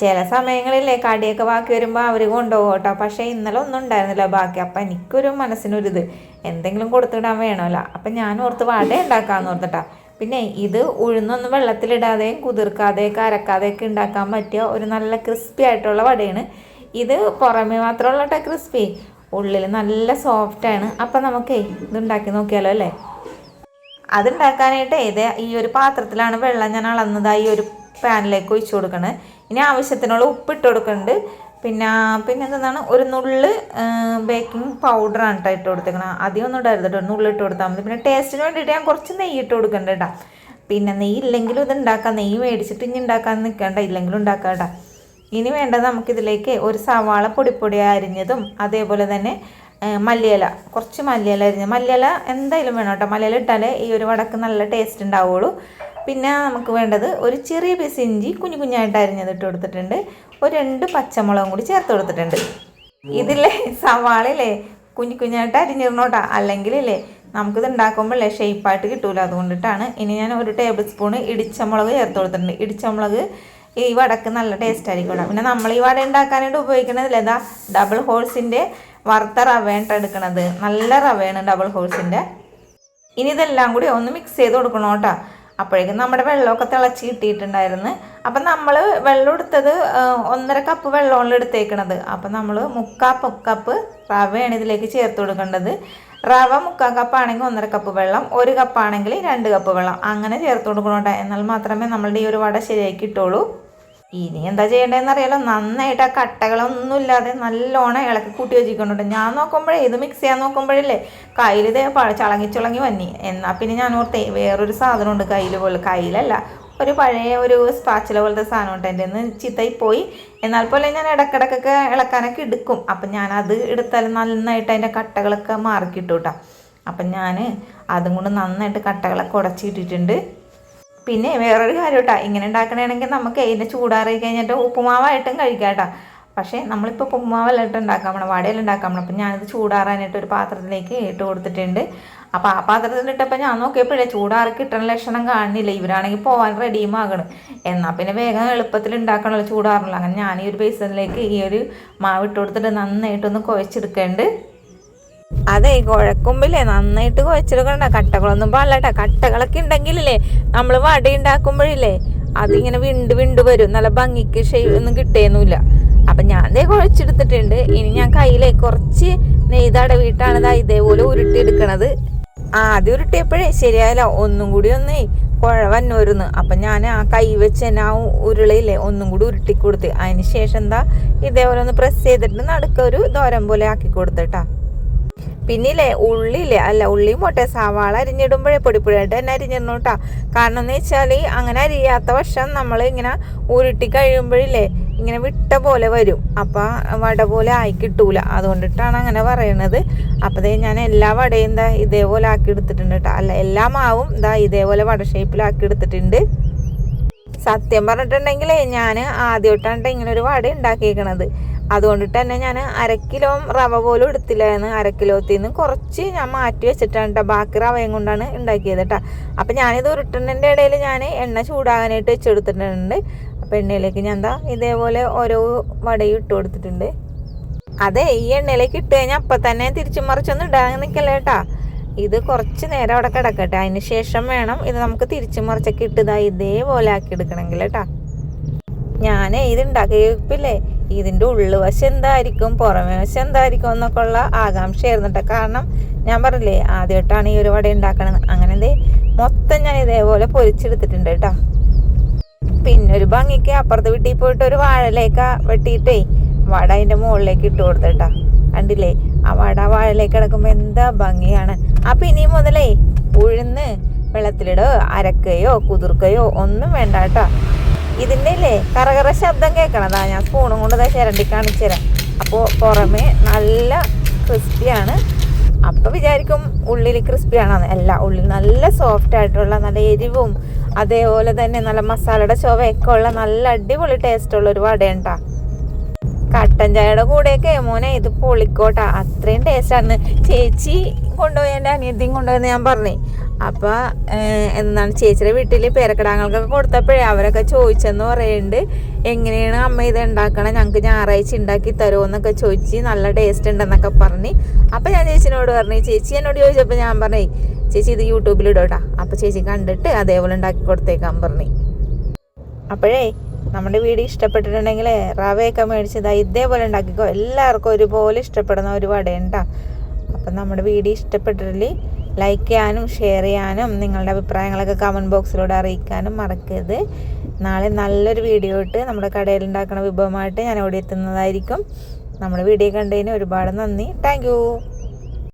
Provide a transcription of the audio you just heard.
ചില സമയങ്ങളില്ലേ കടിയൊക്കെ ബാക്കി വരുമ്പോൾ അവർ കൊണ്ടുപോകും കേട്ടോ. പക്ഷേ ഇന്നലെ ഒന്നും ഉണ്ടായിരുന്നില്ല ബാക്കി. അപ്പം എനിക്കൊരു മനസ്സിനൊരിത്. എന്തെങ്കിലും കൊടുത്തിടാൻ വേണമല്ല. അപ്പം ഞാൻ ഓർത്ത് വട ഉണ്ടാക്കാമെന്ന് ഓർത്തിട്ടാ. പിന്നെ ഇത് ഉഴുന്നൊന്നും വെള്ളത്തിലിടാതെയും കുതിർക്കാതെയൊക്കെ അരക്കാതെയൊക്കെ ഉണ്ടാക്കാൻ പറ്റിയ ഒരു നല്ല ക്രിസ്പി ആയിട്ടുള്ള വടയാണ്. ഇത് പുറമേ മാത്രമുള്ള കേട്ടോ ക്രിസ്പി. ഉള്ളിൽ നല്ല സോഫ്റ്റാണ് അപ്പം നമുക്കേ ഇത് ഉണ്ടാക്കി നോക്കിയാലോ അല്ലേ? അതുണ്ടാക്കാനായിട്ട് ഇത് ഈ ഒരു പാത്രത്തിലാണ് വെള്ളം ഞാൻ അളന്നത് ഈ ഒരു പാനിലേക്ക് ഒഴിച്ചു കൊടുക്കണം. ഇനി ആവശ്യത്തിനുള്ള ഉപ്പ് ഇട്ട് കൊടുക്കുന്നുണ്ട് പിന്നെ പിന്നെ എന്താണ് ഒരു നുള്ള് ബേക്കിംഗ് പൗഡറാണ് കേട്ടോ ഇട്ട് കൊടുത്തേക്കണം. അധികം ഒന്നും ഇടരുത് കേട്ടോ നുള്ളി ഇട്ട് കൊടുത്താൽ മതി. പിന്നെ ടേസ്റ്റിന് വേണ്ടിയിട്ട് ഞാൻ കുറച്ച് നെയ്യ് ഇട്ട് കൊടുക്കണ്ട കേട്ടോ പിന്നെ നെയ്യ് ഇല്ലെങ്കിലും ഇത് ഉണ്ടാക്കാം നെയ്യ് മേടിച്ചിട്ട് ഇനി ഉണ്ടാക്കാൻ നിൽക്കണ്ട ഇല്ലെങ്കിലും ഉണ്ടാക്കാം കേട്ടോ ഇനി വേണ്ടത് നമുക്കിതിലേക്ക് ഒരു സവാള പൊടിപ്പൊടി അരിഞ്ഞതും അതേപോലെ തന്നെ മല്ലിയില. കുറച്ച് മല്ലിയില അരിഞ്ഞ മല്ലിയില എന്തായാലും വേണം കേട്ടോ മല്ലിയില ഇട്ടാലേ ഈ ഒരു വടക്ക് നല്ല ടേസ്റ്റ് ഉണ്ടാവുള്ളൂ പിന്നെ നമുക്ക് വേണ്ടത് ഒരു ചെറിയ പീസ് ഇഞ്ചി കുഞ്ഞു കുഞ്ഞായിട്ട് അരിഞ്ഞത് ഇട്ട് കൊടുത്തിട്ടുണ്ട്. ഒരു രണ്ട് പച്ചമുളകും കൂടി ചേർത്ത് കൊടുത്തിട്ടുണ്ട്. ഇതില്ലേ? സവാളയില്ലേ? കുഞ്ഞു കുഞ്ഞായിട്ട് അരിഞ്ഞിരുന്നോട്ടാ അല്ലെങ്കിൽ ഇല്ലേ നമുക്കിത് ഉണ്ടാക്കുമ്പോഴേ ഷേപ്പായിട്ട് കിട്ടൂല. അതുകൊണ്ടിട്ടാണ് ഇനി ഞാൻ ഒരു ടേബിൾ സ്പൂൺ ഇടിച്ചമുളക് ചേർത്ത് കൊടുത്തിട്ടുണ്ട്. ഇടിച്ചമുളക് ഈ വടക്ക് നല്ല ടേസ്റ്റ് ആയിരിക്കും. പിന്നെ നമ്മൾ ഈ വട ഉണ്ടാക്കാനായിട്ട് ഉപയോഗിക്കുന്നത് ഇതാ ഡബിൾ ഹോൾസിന്റെ വറുത്ത റവയാണ് എടുക്കണത്. നല്ല റവയാണ് ഡബിൾ ഹോൾസിന്റെ ഇനി ഇതെല്ലാം കൂടി ഒന്ന് മിക്സ് ചെയ്ത് കൊടുക്കണം കേട്ടോ അപ്പോഴേക്കും നമ്മുടെ വെള്ളമൊക്കെ തിളച്ച് കിട്ടിയിട്ടുണ്ടായിരുന്നു. അപ്പം നമ്മൾ വെള്ളം എടുത്തത് ഒന്നര കപ്പ് വെള്ളമാണ് എടുത്തേക്കണത്. അപ്പം നമ്മൾ മുക്കാ കപ്പ് റവയാണ് ഇതിലേക്ക് ചേർത്ത് കൊടുക്കേണ്ടത്. റവ മുക്കാൽ കപ്പാണെങ്കിൽ ഒന്നര കപ്പ് വെള്ളം ഒരു കപ്പാണെങ്കിൽ രണ്ട് കപ്പ് വെള്ളം. അങ്ങനെ ചേർത്ത് കൊടുക്കണോട്ടെ എന്നാൽ മാത്രമേ നമ്മളുടെ ഈ ഒരു വട ശരിയാക്കി കിട്ടുള്ളൂ ഇനി എന്താ ചെയ്യേണ്ടതെന്ന് അറിയാലോ. നന്നായിട്ട് ആ കട്ടകളൊന്നും ഇല്ലാതെ നല്ലോണം ഇളക്കി കൂട്ടി വെച്ചിരിക്കുന്നുണ്ട് ഞാൻ നോക്കുമ്പോഴേ ഇത് മിക്സ് ചെയ്യാൻ നോക്കുമ്പോഴല്ലേ കയ്യിൽ ഇതേ ചളങ്ങി ചുളങ്ങി വന്നി. എന്നാൽ പിന്നെ ഞാൻ ഓർത്തേ വേറൊരു സാധനമുണ്ട് കയ്യിൽ പോലെ. കയ്യിലല്ല ഒരു പഴയ ഒരു സ്പാച്ചില പോലത്തെ സാധനം ഉണ്ട്. എന്റെ നിന്ന് ചീത്തയിൽ പോയി. എന്നാൽ പോലെ ഞാൻ ഇടക്കിടക്കൊക്കെ ഇളക്കാനൊക്കെ എടുക്കും. അപ്പം ഞാൻ അത് എടുത്താൽ നന്നായിട്ട് അതിന്റെ കട്ടകളൊക്കെ മാറിക്കിട്ടു കേട്ടോ അപ്പം ഞാൻ അതും കൊണ്ട് നന്നായിട്ട് കട്ടകളൊക്കെ ഉടച്ചിട്ടിട്ടുണ്ട്. പിന്നെ വേറൊരു കാര്യം കേട്ടോ ഇങ്ങനെ ഉണ്ടാക്കണമെങ്കിൽ നമുക്ക് ഇതിന്റെ ചൂടാറി കഴിഞ്ഞിട്ട് ഉപ്പുമാവായിട്ടും കഴിക്കാം കേട്ടോ. പക്ഷേ നമ്മളിപ്പോൾ ഉപ്പുമാവല്ല ഇട്ട് ഉണ്ടാക്കാൻ പോണം. വടയെല്ലാം ഉണ്ടാക്കാൻ പോണം. അപ്പം ഞാനിത് ചൂടാറാനായിട്ട് ഒരു പാത്രത്തിലേക്ക് ഇട്ട് കൊടുത്തിട്ടുണ്ട്. അപ്പോൾ ആ പാത്രത്തിൽ ഇട്ടപ്പോൾ ഞാൻ നോക്കിയപ്പോഴേ ചൂടാറി കിട്ടണ ലക്ഷണം കാണുന്നില്ല. ഇവരാണെങ്കിൽ പോകാൻ റെഡിയും ആകണം. എന്നാൽ പിന്നെ വേഗം എളുപ്പത്തിൽ ഉണ്ടാക്കണമല്ലോ ചൂടാറണല്ലോ. അങ്ങനെ ഞാൻ ഈ ഒരു ബേസനിലേക്ക് ഈ ഒരു മാവ് ഇട്ട് കൊടുത്തിട്ട് നന്നായിട്ടൊന്ന് കുഴച്ചെടുക്കേണ്ടത് അതെ കുഴക്കുമ്പില്ലേ? നന്നായിട്ട് കുഴച്ചെടുക്കണ്ട കട്ടകളൊന്നും പാടില്ല കട്ടകളൊക്കെ ഉണ്ടെങ്കിലല്ലേ നമ്മൾ വട ഉണ്ടാക്കുമ്പോഴില്ലേ അതിങ്ങനെ വിണ്ട് വിണ്ട് വരും. നല്ല ഭംഗിക്ക് ഷെയ് ഒന്നും കിട്ടേന്നുമില്ല അപ്പൊ ഞാൻ ദേ കുഴച്ചെടുത്തിട്ടുണ്ട്. ഇനി ഞാൻ കയ്യിലെ കുറച്ച് നെയ്തടവിട്ടാണ് ഇതാ ഇതേപോലെ ഉരുട്ടിയെടുക്കണത്. ആദ്യം ഉരുട്ടിയപ്പോഴേ ശരിയായില്ല. ഒന്നും കൂടി ഒന്നേ കുഴ വന്നോരുന്ന്. അപ്പൊ ഞാൻ ആ കൈ വെച്ച് തന്നെ ആ ഉരുളയില്ലേ ഒന്നും കൂടി ഉരുട്ടി കൊടുത്ത്. അതിന് ശേഷം എന്താ ഇതേപോലെ ഒന്ന് പ്രസ് ചെയ്തിട്ട് നടുക്ക ഒരു ദോരം പോലെ ആക്കി കൊടുത്തിട്ടാ പിന്നില്ലേ ഉള്ളിയില്ലേ അല്ല ഉള്ളിയും പോട്ടെ സവാള അരിഞ്ഞിടുമ്പോഴേ പൊടിപ്പൊടിയായിട്ട് തന്നെ അരിഞ്ഞിടണം കേട്ടോ കാരണം എന്ന് വെച്ചാൽ അങ്ങനെ അരിയാത്ത പക്ഷം നമ്മൾ ഇങ്ങനെ ഉരുട്ടി കഴിയുമ്പോഴില്ലേ ഇങ്ങനെ വിട്ട പോലെ വരും. അപ്പം വട പോലെ ആയി കിട്ടൂല. അതുകൊണ്ടിട്ടാണ് അങ്ങനെ പറയണത്. അപ്പോൾ ഞാൻ എല്ലാ വടയും എന്താ ഇതേപോലെ ആക്കി എടുത്തിട്ടുണ്ട് കേട്ടോ അല്ല എല്ലാ മാവും ഇതാ ഇതേപോലെ വട ഷേപ്പിലാക്കി എടുത്തിട്ടുണ്ട്. സത്യം പറഞ്ഞിട്ടുണ്ടെങ്കിലേ ഞാൻ ആദ്യമായിട്ടാണ് ഇങ്ങനെ ഒരു വട ഉണ്ടാക്കിയേക്കണത്. അതുകൊണ്ടിട്ട് തന്നെ ഞാൻ അര കിലോ റവ പോലും എടുത്തില്ലായിരുന്നു. അര കിലോത്തിൽ നിന്ന് കുറച്ച് ഞാൻ മാറ്റി വെച്ചിട്ടാണ് കേട്ടോ ബാക്കി റവയും കൊണ്ടാണ് ഉണ്ടാക്കിയത് കേട്ടോ അപ്പം ഞാനിത് ഉരുട്ടുന്നതിന്റെ ഇടയിൽ ഞാൻ എണ്ണ ചൂടാകാനായിട്ട് വെച്ചെടുത്തിട്ടുണ്ട്. അപ്പം എണ്ണയിലേക്ക് ഞാൻ എന്താ ഇതേപോലെ ഓരോ വടയും ഇട്ട് കൊടുത്തിട്ടുണ്ട്. അതെ ഈ എണ്ണയിലേക്ക് ഇട്ട് കഴിഞ്ഞാൽ അപ്പം തന്നെ തിരിച്ചും മറിച്ചൊന്നും ഇടാൻ നിൽക്കല്ലേ കേട്ടാ ഇത് കുറച്ച് നേരം അവിടെ കിടക്കട്ടെ. അതിന് ശേഷം വേണം ഇത് നമുക്ക് തിരിച്ചു മറിച്ചൊക്കെ ഇട്ടതായി ഇതേപോലെ ആക്കി എടുക്കണമെങ്കിൽ കേട്ടാ ഞാൻ ഇത് ഉണ്ടാക്കിയപ്പില്ലേ ഇതിന്റെ ഉള്ളുവശം എന്തായിരിക്കും പുറമേ വശം എന്തായിരിക്കും എന്നൊക്കെ ഉള്ള ആകാംക്ഷയായിരുന്നു കേട്ടോ കാരണം ഞാൻ പറഞ്ഞില്ലേ ആദ്യമായിട്ടാണ് ഈ ഒരു വട ഉണ്ടാക്കണത്. അങ്ങനെ എന്തേ മൊത്തം ഞാൻ ഇതേപോലെ പൊരിച്ചെടുത്തിട്ടുണ്ട് കേട്ടോ. പിന്നെ ഒരു ഭംഗിക്ക് അപ്പുറത്ത് വീട്ടിൽ പോയിട്ട് ഒരു വാഴലേക്ക വെട്ടിയിട്ടേ വട അതിന്റെ മുകളിലേക്ക് ഇട്ട് കൊടുത്തേട്ടാ കണ്ടില്ലേ ആ വട വാഴലേക്ക് കിടക്കുമ്പോൾ എന്താ ഭംഗിയാണ്. അപ്പം ഇനി മുതലേ ഉഴുന്ന് വെള്ളത്തിലിടോ അരക്കയോ കുതിർക്കയോ ഒന്നും വേണ്ട കേട്ടോ. ഇതിന്റെ ഇല്ലേ കറകറ ശബ്ദം കേൾക്കണതാ ഞാൻ സ്പൂണും കൊണ്ട് ദാ ചിരണ്ടി കാണിച്ചു തരാം. അപ്പോൾ പുറമേ നല്ല ക്രിസ്പിയാണ് അപ്പോൾ വിചാരിക്കും ഉള്ളിൽ ക്രിസ്പിയാണെന്ന് അല്ല ഉള്ളിൽ നല്ല സോഫ്റ്റ് ആയിട്ടുള്ള നല്ല എരിവും അതേപോലെ തന്നെ നല്ല മസാലയുടെ ചുവയൊക്കെ ഉള്ള നല്ല അടിപൊളി ടേസ്റ്റുള്ള ഒരു വടയുണ്ടാ. കട്ടൻ ചായയുടെ കൂടെയൊക്കെ മോനെ ഇത് പൊളിക്കോട്ടാ. അത്രയും ടേസ്റ്റാണ്. ചേച്ചി കൊണ്ടുപോയി എന്റെ അനിയത്തിയും കൊണ്ടുപോയെന്ന് ഞാൻ പറഞ്ഞേ. അപ്പോൾ എന്താണ് ചേച്ചിയുടെ വീട്ടിൽ പേരക്കിടാങ്ങൾക്കൊക്കെ കൊടുത്തപ്പോഴേ അവരൊക്കെ ചോദിച്ചെന്ന് പറയുന്നുണ്ട് എങ്ങനെയാണ് അമ്മ ഇത് ഉണ്ടാക്കണം? ഞങ്ങൾക്ക് ഞായറാഴ്ച ഉണ്ടാക്കി തരുമോ എന്നൊക്കെ ചോദിച്ച് നല്ല ടേസ്റ്റ് ഉണ്ടെന്നൊക്കെ പറഞ്ഞ്. അപ്പോൾ ഞാൻ ചേച്ചിനോട് പറഞ്ഞു ചേച്ചി എന്നോട് ചോദിച്ചപ്പോൾ ഞാൻ പറഞ്ഞേ ചേച്ചി ഇത് യൂട്യൂബിൽ ഇടോട്ടാ. അപ്പോൾ ചേച്ചി കണ്ടിട്ട് അതേപോലെ ഉണ്ടാക്കി കൊടുത്തേക്കാൻ പറഞ്ഞു. അപ്പോഴേ നമ്മുടെ വീഡിയോ ഇഷ്ടപ്പെട്ടിട്ടുണ്ടെങ്കിൽ റവയൊക്കെ മേടിച്ചതാ ഇതേപോലെ ഉണ്ടാക്കിക്കോ. എല്ലാവർക്കും ഒരുപോലെ ഇഷ്ടപ്പെടുന്ന ഒരു വടയുണ്ടാ. അപ്പം നമ്മുടെ വീഡിയോ ഇഷ്ടപ്പെട്ടിട്ടില്ല. ലൈക്ക് ചെയ്യാനും ഷെയർ ചെയ്യാനും നിങ്ങളുടെ അഭിപ്രായങ്ങളൊക്കെ കമന്റ് ബോക്സിലൂടെ അറിയിക്കാനും മറക്കരുത്. നാളെ നല്ലൊരു വീഡിയോ ഇട്ട് നമ്മുടെ കടയിൽ ഉണ്ടാക്കുന്ന വിഭവമായിട്ട് ഞാൻ ഓടി എത്തുന്നതായിരിക്കും. നമ്മുടെ വീഡിയോ കണ്ടതിന് ഒരുപാട് നന്ദി. താങ്ക്